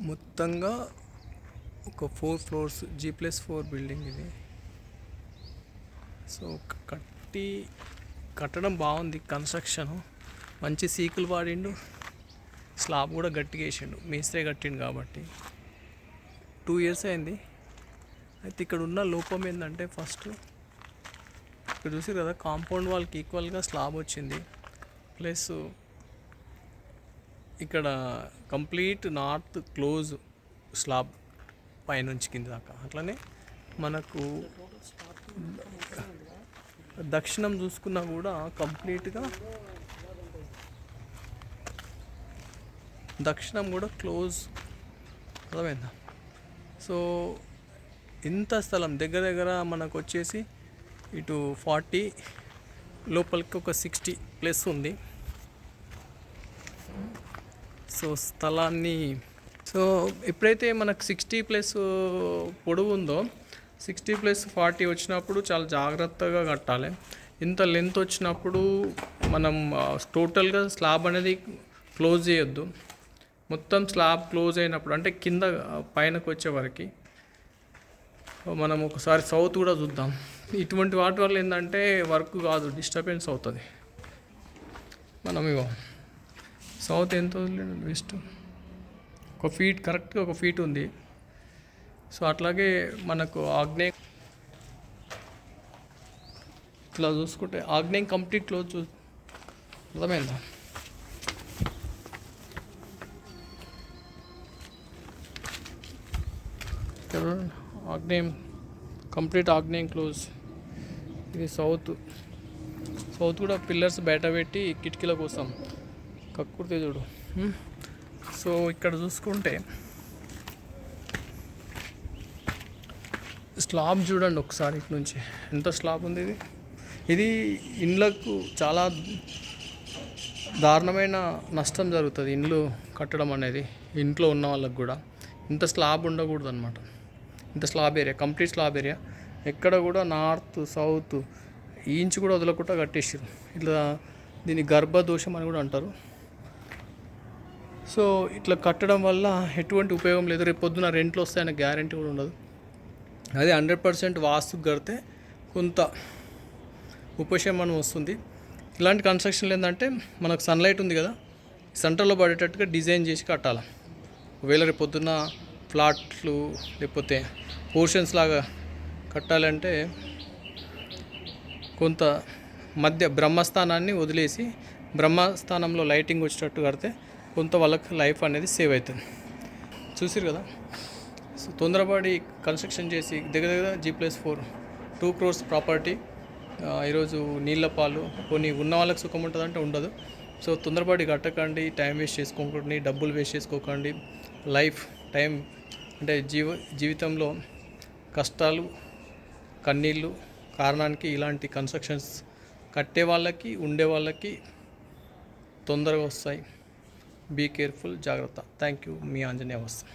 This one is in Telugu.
మొత్తంగా ఒక four floors G plus four building ఇది. సో కట్టి కట్టడం బాగుంది కన్స్ట్రక్షన్. మంచి సీకులు వాడిండు. స్లాబ్ కూడా గట్టిగా వేసిండు. మేస్త్రే కట్టిండు కాబట్టి. టూ ఇయర్స్ అయింది. అయితే ఇక్కడ ఉన్న లోపం ఏంటంటే ఫస్ట్ ఇక్కడ చూసారు కదా కాంపౌండ్ వాళ్ళకి ఈక్వల్గా స్లాబ్ వచ్చింది. ప్లస్ ఇక్కడ కంప్లీట్ నార్త్ క్లోజ్ స్లాబ్ పైనుంచి కింద దాకా. అట్లనే మనకు దక్షిణం చూసుకున్నా కూడా కంప్లీట్గా దక్షిణం కూడా క్లోజ్. అర్థమైందా? సో ఇంత స్థలం దగ్గర దగ్గర మనకు వచ్చేసి ఇటు ఫార్టీ లోపలికి ఒక సిక్స్టీ ప్లస్ ఉంది. సో స్థలాన్ని సో ఎప్పుడైతే మనకు సిక్స్టీ ప్లస్ పొడవు ఉందో సిక్స్టీ ప్లస్ ఫార్టీ వచ్చినప్పుడు చాలా జాగ్రత్తగా కట్టాలి. ఇంత లెంత్ వచ్చినప్పుడు మనం టోటల్గా స్లాబ్ అనేది క్లోజ్ చేయొద్దు. మొత్తం స్లాబ్ క్లోజ్ అయినప్పుడు అంటే కింద పైనకు వచ్చేవరకు మనం ఒకసారి సౌత్ కూడా చూద్దాం. ఇటువంటి వాటి వల్ల ఏంటంటే వర్క్ కాదు డిస్టర్బెన్స్ అవుతుంది. మనం ఇవ్వం సౌత్ ఎంత వదిలేడు వెస్ట్ ఒక ఫీట్ కరెక్ట్గా ఒక ఫీట్ ఉంది. సో అట్లాగే మనకు ఆగ్నేయ ఇట్లా చూసుకుంటే ఆగ్నేయం కంప్లీట్ క్లోజ్ చూ అర్థమైందా? ఆగ్నేయం కంప్లీట్ ఆగ్నేయం క్లోజ్ ఇది సౌత్. సౌత్ కూడా పిల్లర్స్ బయట పెట్టి కిటికీల కోసం కక్కుడితే చూడు. సో ఇక్కడ చూసుకుంటే స్లాబ్ చూడండి ఒకసారి ఇటు నుంచి. ఎంత స్లాబ్ ఉంది ఇది? ఇది ఇండ్లకు చాలా దారుణమైన నష్టం జరుగుతుంది ఇండ్లు కట్టడం అనేది ఇంట్లో ఉన్న వాళ్ళకి కూడా. ఇంత స్లాబ్ ఉండకూడదు అనమాట ఇంత slab area complete slab area. ఎక్కడ కూడా నార్త్ సౌత్ ఈ ఇంచు కూడా వదలకుండా కట్టేసారు ఇట్లా దీన్ని గర్భదోషం అని కూడా అంటారు. సో ఇట్లా కట్టడం వల్ల ఎటువంటి ఉపయోగం లేదు. రేపు పొద్దున రెంట్లు వస్తాయన్న గ్యారంటీ కూడా ఉండదు. అదే హండ్రెడ్ పర్సెంట్ వాస్తు కడితే కొంత ఉపశమనం వస్తుంది. ఇలాంటి కన్స్ట్రక్షన్లు ఏంటంటే మనకు సన్లైట్ ఉంది కదా సెంటర్లో పడేటట్టుగా డిజైన్ చేసి కట్టాలి. ఒకవేళ రేపు పొద్దున్న ఫ్లాట్లు లేకపోతే పోర్షన్స్ లాగా కట్టాలంటే కొంత మధ్య బ్రహ్మస్థానాన్ని వదిలేసి బ్రహ్మస్థానంలో లైటింగ్ వచ్చేటట్టు కడితే కొంత వాళ్ళకి లైఫ్ అనేది సేవ్ అవుతుంది. చూసారు కదా? సో తొందరపడి కన్స్ట్రక్షన్ చేసి దగ్గర దగ్గర G plus four two crores property ఈరోజు నీళ్ళ పాలు కొన్ని ఉన్న వాళ్ళకి సుఖం ఉంటుందంటే ఉండదు. సో తొందరపడి కట్టకండి టైం వేస్ట్ చేసుకోకండి డబ్బులు వేస్ట్ చేసుకోకండి. లైఫ్ టైం అంటే జీవ జీవితంలో కష్టాలు కన్నీళ్ళు కారణానికి ఇలాంటి కన్స్ట్రక్షన్స్ కట్టే వాళ్ళకి ఉండే వాళ్ళకి తొందరగా వస్తాయి. బీ కేర్ఫుల్ జాగ్రత్త థ్యాంక్ యూ మీ ఆంజనేయ వస్తాం